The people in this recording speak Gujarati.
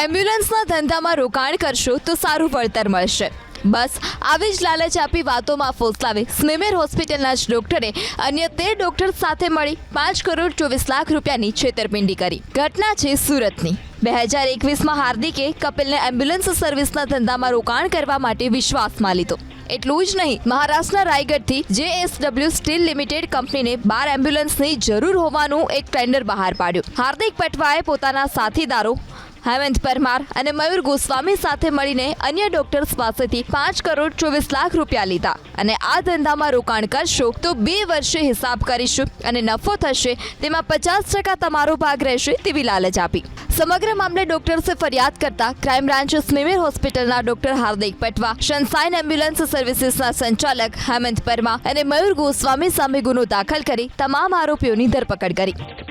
એમ્બ્યુલન્સના ધંધામાં રોકાણ કરશો તો સારું વળતર મળશે. બસ, આવી જ લાલચ આપી વાતોમાં ફોસલાવી સ્મિમેર હોસ્પિટલના જ ડોક્ટરે અન્ય તેર ડોક્ટર સાથે મળી પાંચ કરોડ ચોવીસ લાખ રૂપિયાની છેતરપિંડી કરી. ઘટના છે સુરતની. બે હજાર એકવીસમાં હાર્દિકે કપિલને એમ્બ્યુલન્સ સર્વિસના ધંધામાં રોકાણ કરવા માટે વિશ્વાસમાં લીધો. એટલું જ નહીં, મહારાષ્ટ્રના રાયગઢથી જેએસડબલ્યુ સ્ટીલ લિમિટેડ કંપનીને બાર એમ્બ્યુલન્સની જરૂર હોવાનું એક ટેન્ડર બહાર પાડ્યું. હાર્દિક પટવાએ પોતાના સાથીદારો હેમંત પરમાર અને મયુર ગોસ્વામી સાથે મળીને અન્ય ડોક્ટર્સ પાસેથી પાંચ કરોડ ચોવીસ લાખ રૂપિયા લીધા. અને આ ધંધામાં રોકાણ કરશો તો બે વર્ષે હિસાબ કરીશું અને નફો થશે તેમાં પચાસ ટકા તમારો ભાગ રહેશે તેવી લાલચ આપી. સમગ્ર મામલે ડોક્ટર્સે ફરિયાદ કરતા ક્રાઇમ બ્રાન્ચ સ્મિમેર હોસ્પિટલના ડોક્ટર હાર્દિક પટવા, શનસાઇન એમ્બ્યુલન્સ સર્વિસીસના સંચાલક હેમંત પરમા અને મયુર ગોસ્વામી સામે ગુનો દાખલ કરી તમામ આરોપીઓની ધરપકડ કરી.